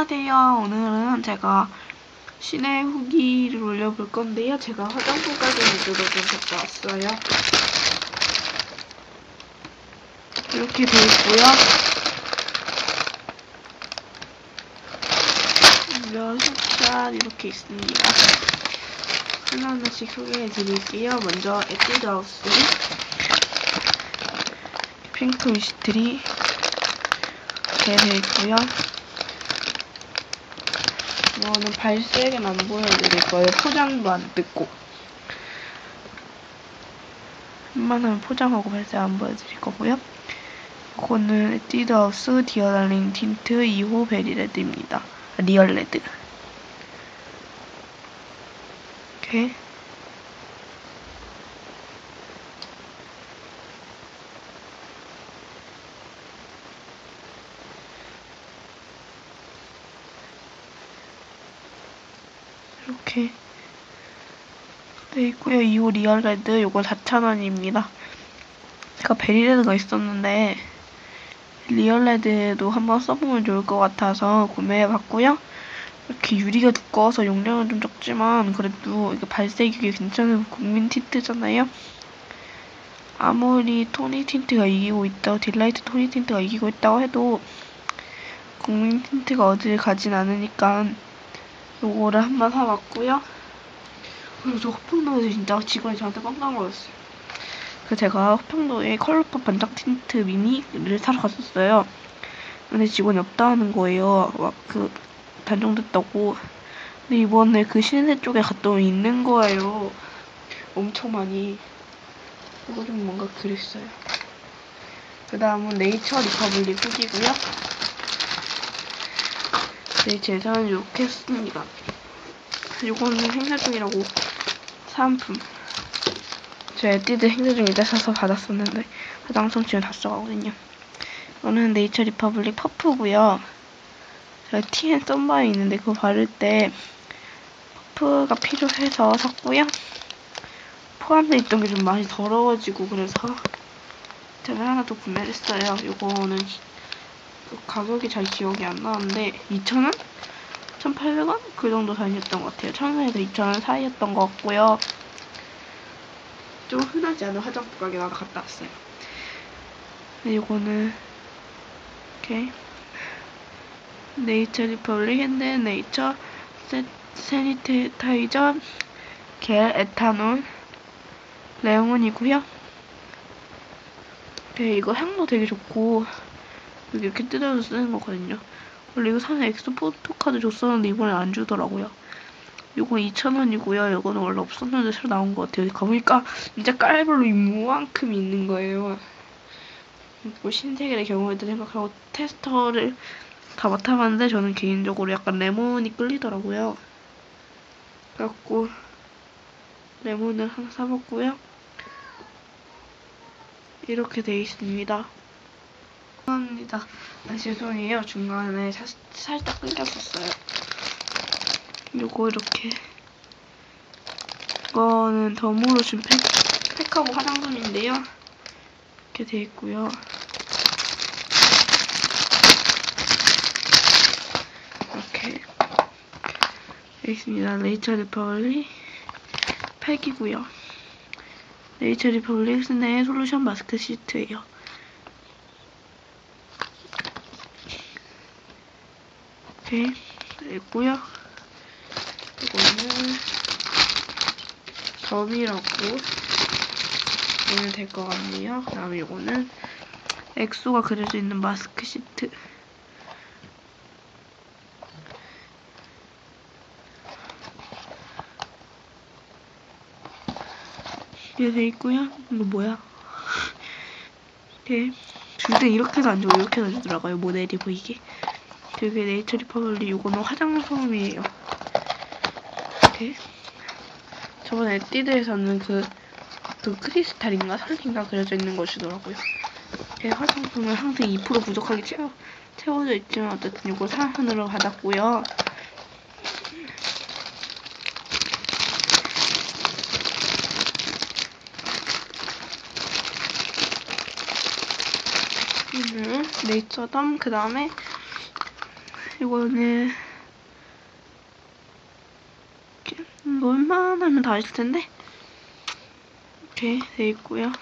안녕하세요. 오늘은 제가 시내 후기를 올려볼 건데요. 제가 화장품까지 위주로 좀 갖고 왔어요. 이렇게 돼 있고요. 몇샷 이렇게 있습니다. 하나하나씩 소개해 드릴게요. 먼저 에뛰드하우스 핑크 미스트리 이렇게 돼 있고요. 이거는 발색은 안 보여드릴 거예요. 포장도 안 뜯고. 웬만하면 포장하고 발색 안 보여드릴 거고요. 이거는 에뛰드하우스 디어달링 틴트 2호 베리 레드입니다. 아, 리얼 레드. 이렇게. 이렇게 돼 있고요. 2호 리얼레드 요거 4,000원입니다. 제가 베리레드가 있었는데 리얼레드도 한번 써보면 좋을 것 같아서 구매해봤고요. 이렇게 유리가 두꺼워서 용량은 좀 적지만 그래도 이게 발색이 괜찮은 국민 틴트잖아요. 아무리 토니 틴트가 이기고 있다고 딜라이트 토니 틴트가 이기고 있다고 해도 국민 틴트가 어딜 가진 않으니까 요거를 한번 사봤고요. 그리고 저 호평도에서 진짜 직원이 저한테 빵빵 거렸어요. 그래서 제가 호평도에 컬러팝 반짝 틴트 미니를 사러 갔었어요. 근데 직원이 없다는 거예요. 막 그 단종됐다고. 근데 이번에 그 신세 쪽에 갔더니 있는 거예요. 엄청 많이. 이거 좀 뭔가 그랬어요. 그 다음은 네이처 리퍼블릭 후기고요. 네, 제사는 이렇게 했습니다. 이거는 행사 중이라고 사은품. 제 에뛰드 행사 때 사서 받았었는데 화장품 지금 다 써가거든요. 이거는 네이처 리퍼블릭 퍼프고요. 제가 TN 썬바에 있는데 그거 바를 때 퍼프가 필요해서 샀고요. 포함되어 있던 게 좀 많이 더러워지고 그래서 제가 하나 더 구매를 했어요. 이거는 가격이 잘 기억이 안 나는데 2,000원? 1,800원? 그 정도 다녔던 것 같아요. 1,000원에서 2,000원 사이였던 것 같고요. 좀 흔하지 않은 화장품 가게 하나 갔다 왔어요. 이거는 이렇게 네이처 리퍼블릭 핸드 네이처 세, 세니타이저 겔 에탄올 레몬이고요. 네, 이거 향도 되게 좋고 이렇게 뜯어서 쓰는 거거든요. 원래 이거 사는 엑소 포토카드 줬었는데 이번에 안 주더라고요. 이거 2,000원이고요. 이거는 원래 없었는데 새로 나온 것 같아요. 가보니까 진짜 깔별로 이만큼 있는 거예요. 뭐 신세계의 경우에도 생각하고 테스터를 다 맡아봤는데 저는 개인적으로 약간 레몬이 끌리더라고요. 그래갖고 레몬을 하나 사봤고요. 이렇게 돼 있습니다. 감사합니다. 아, 죄송해요. 중간에 사, 살짝 끊겼었어요. 요거 이렇게 이거는 덤으로 준 팩, 팩하고 화장품인데요. 이렇게 돼 있고요. 이렇게 돼 있습니다. 네이처 리퍼블릭 팩이고요. 네이처 리퍼블릭 스네 솔루션 마스크 시트예요. 이렇게 있고요. 이거는 점이라고 보면 될 것 같네요. 그 다음에 이거는 엑소가 그려져 있는 마스크 시트. 이렇게 돼 있고요. 이거 뭐야? 이렇게 줄때 이렇게도 안 주고 이렇게도 안 주더라고요. 모델이 보이게. 되게 네이처 리퍼블릭 이거는 화장솜이에요. 이렇게 저번에 에뛰드에서는 그, 그 크리스탈인가 설린가 그려져 있는 것이더라고요. 제 화장품은 항상 2% 부족하게 채워, 채워져 있지만 어쨌든 이거 사은으로 받았고요. 네이처덤 그 다음에 이거는 이렇게 뭘만 하면 다 아실 텐데 이렇게 돼 있고요.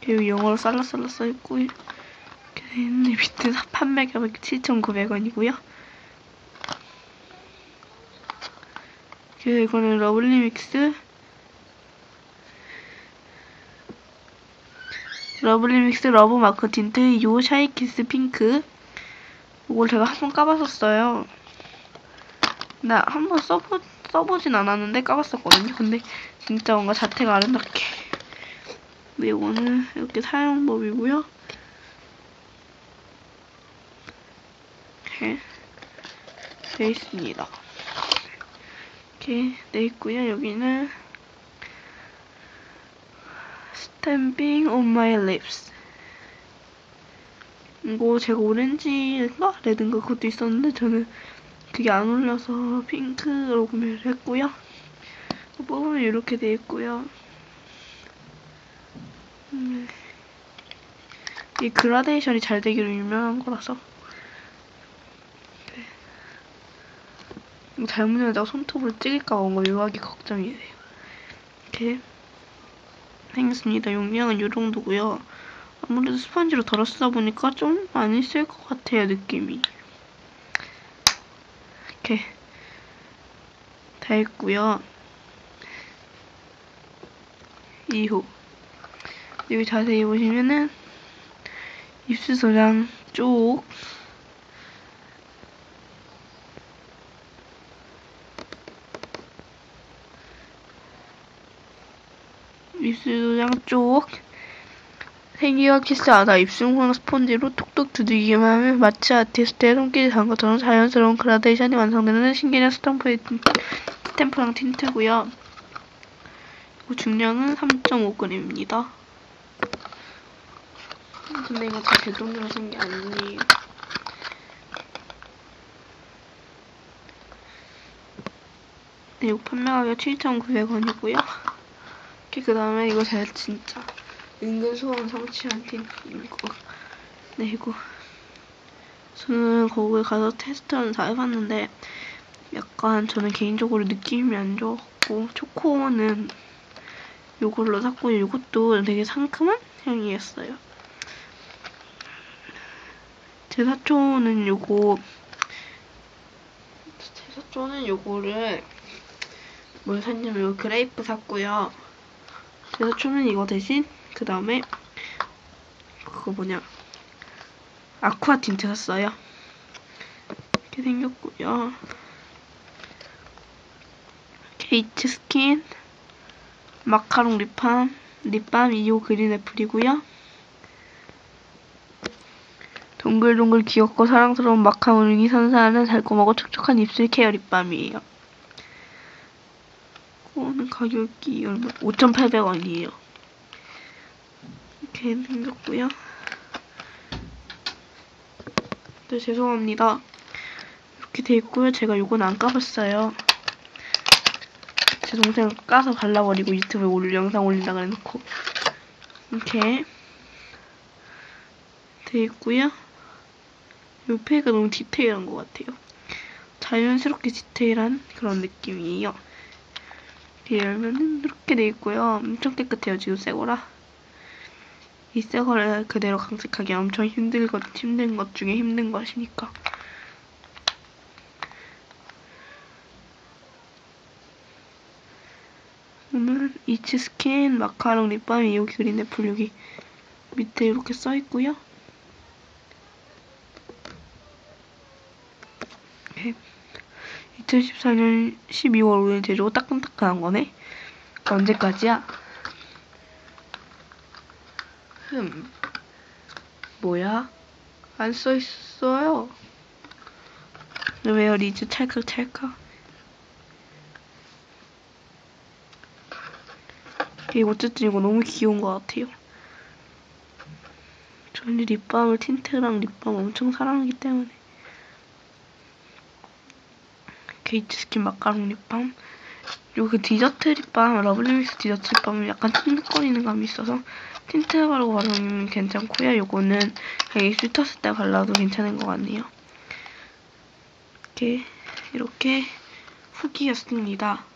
그리고 영어로 살라살라 써 있고 이렇게 돼 있는데 밑에 판매 가격 7,900원이고요. 그리고 이거는 러블리 믹스 러블리 믹스 러브 마커 틴트 요 샤이키스 핑크 이걸 제가 한 번 까봤었어요. 나 한 번 써보, 써보진 않았는데 까봤었거든요. 근데 진짜 뭔가 자태가 아름답게. 근데 이거는 이렇게 사용법이고요. 이렇게 돼 있습니다. 이렇게 돼 있고요. 여기는 Stamping on my lips. 이거 제가 오렌지인가 레드인가 그것도 있었는데 저는 그게 안 올려서 핑크로 구매를 했고요. 뽑으면 이렇게 돼 있고요. 음, 이 그라데이션이 잘 되기로 유명한 거라서 네. 잘못해다가 손톱으로 찍을까 봐 뭔가 묘하게 걱정이 돼요. 이렇게 생겼습니다. 용량은 이 정도고요. 아무래도 스펀지로 덜어 쓰다 보니까 좀 많이 쓸 것 같아요, 느낌이. 이렇게 다 했고요. 2호. 여기 자세히 보시면은 입술 소장 쪽 입술 소장 쪽 생기와 키스하다 입술호나 스펀지로 톡톡 두들기기만 하면 마치 아티스트의 손길이 닿은 것처럼 자연스러운 그라데이션이 완성되는 신기한 스탬프의 스탬프랑 틴트고요. 중량은 3.5g입니다. 근데 이거 제 돈으로 산게 아니에요. 네, 이거 판매 가격 7,900원이고요. 그 다음에 이거 제가 진짜 은근 소원 성취한 팀 이거 네 이거 저는 거기 가서 테스트는 다 해봤는데 약간 저는 개인적으로 느낌이 안 좋았고 초코는 요걸로 샀고 이것도 되게 상큼한 향이었어요. 제 사촌은 요거 제 사촌은 요거를 뭘 샀냐면 요 그레이프 샀고요. 제 사촌은 이거 대신 그 다음에 그거 뭐냐 아쿠아 틴트 샀어요. 이렇게 생겼고요. 게이츠 스킨 마카롱 립밤 립밤 2호 그린 애플이고요. 동글동글 귀엽고 사랑스러운 마카롱이 선사하는 달콤하고 촉촉한 입술 케어 립밤이에요. 이거는 가격이 얼마? 5,800원이에요. 이렇게 생겼고요. 네, 죄송합니다. 이렇게 돼 있고요. 제가 이건 안 까봤어요. 제 동생 까서 발라버리고 유튜브에 올 영상 올린다 그래놓고 이렇게 돼 있고요. 이 팩가 너무 디테일한 것 같아요. 자연스럽게 디테일한 그런 느낌이에요. 이렇게 열면은 이렇게 돼 있고요. 엄청 깨끗해요. 지금 새거라. 이 새거를 그대로 강색하기 엄청 힘들 것, 힘든 것 중에 힘든 것이니까. 오늘 이치 스킨 마카롱 립밤이 여기 그린 애플 여기 밑에 이렇게 써 있고요. 2014년 12월 5일 제조 따끈따끈한 거네. 언제까지야? 흠. 뭐야? 안 써 있어요. 왜요, 리즈 찰칵찰칵. 이거 어쨌든 이거 너무 귀여운 것 같아요. 저는 립밤을 틴트랑 립밤 엄청 사랑하기 때문에. 게이트 스킨 마카롱 립밤. 그리고 그 디저트 립밤, 러블리믹스 디저트 립밤은 약간 찐득거리는 감이 있어서 틴트 바르고 바르면 괜찮고요. 요거는 그냥 입술 떴을 때 발라도 괜찮은 것 같네요. 이렇게 이렇게 후기였습니다.